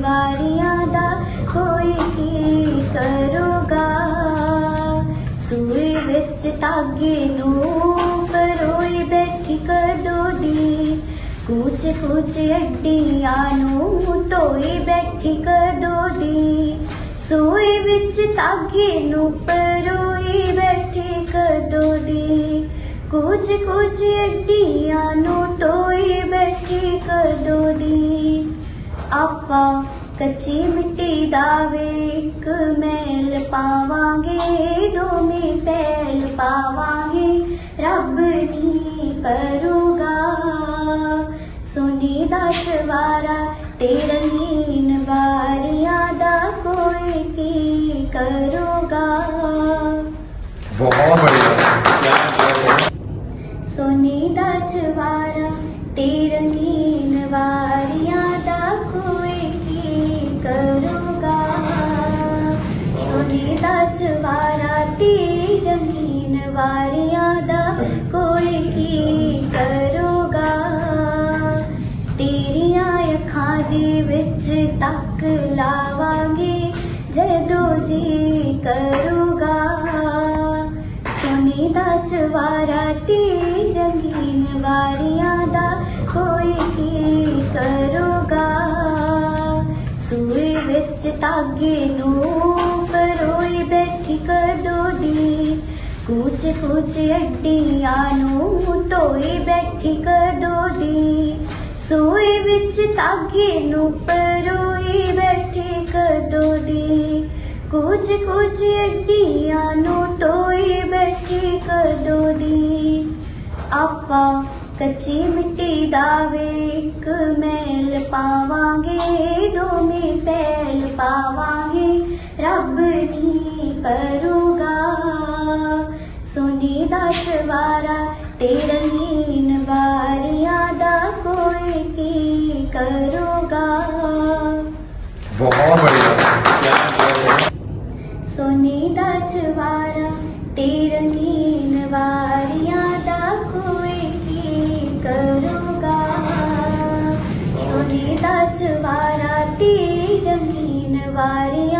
चिंगारियाँ दा कोई की करूगा? सूई बिच धागे परोई बैठी कदों दी कुछ कुछ हड्डियाँ धोई बैठी कदों दी सूई बिच धागे परोई बैठी कदों दी कुछ कुछ हड्डियाँ धोई बैठी कदों दी ਆਪਾਂ ਕੱਚੀ ਮਿੱਟੀ ਦਾ ਵੇਖ ਮੈਲ ਪਾਵਾਂਗੇ ਦੋਵੇਂ ਪੈਲ ਪਾਵਾਂਗੇ ਰੱਬ ਨਹੀਂ ਕਰੂਗਾ ਸੋਨੇ ਦਾ ਚਵਾਰਾ ਤੇ ਰੰਗੀਨ ਵਾਰੀਆਂ ਦਾ ਕੋਈ ਕੀ ਕਰੂਗਾ ਬਹੁਤ ਬੜੀਆ ਸੋਨੇ ਦਾ ਚਵਾਰਾ ਤੇ ਰੰਗੀਨ जाते ज़मीन वार कोई की करोगा? तेरिया अखा बिच तक लावे जदो जी करोगा। सोने दा चवारा ते ज़मीन वार यादा कोई की करोगा। सूए बिच तागे नू ਕੁਛ ਕੁਛ ਅੱਡੀਆਂ ਨੂੰ ਧੋਈ ਬੈਠੀ ਕਦੋਂ ਦੀ ਸੋਏ ਵਿੱਚ ਤਾਗੇ ਨੂੰ ਪਰੋਈ ਬੈਠੀ ਕਦੋਂ ਦੀ ਕੁਝ ਕੁਛ ਅੱਡੀਆਂ ਨੂੰ ਧੋਈ ਬੈਠੀ ਕਦੋਂ ਦੀ ਆਪਾਂ ਕੱਚੀ ਮਿੱਟੀ ਦਾ ਵੇਖ, ਮੈਲ ਪਾਵਾਂਗੇ। सवारा नीन बारियाँ दा कोई की करोगा? बहुत बढ़िया। सोने दा चवारा तेरंगीन बारियाँ दा कोई की करोगा? सोने दा चवारा तेरंगीन बारिया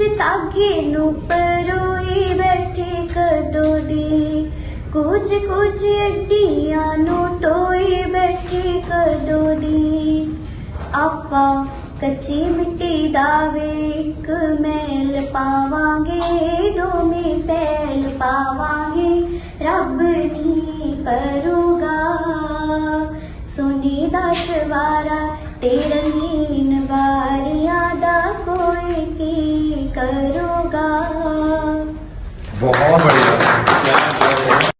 ताके बैठे कदो कुछ कुछ बैठे दी कच्ची मिट्टी दा वेक मैल पावांगे दो में पैल पावे रब नी करूगा। सुनी दस बारा तेरा नीन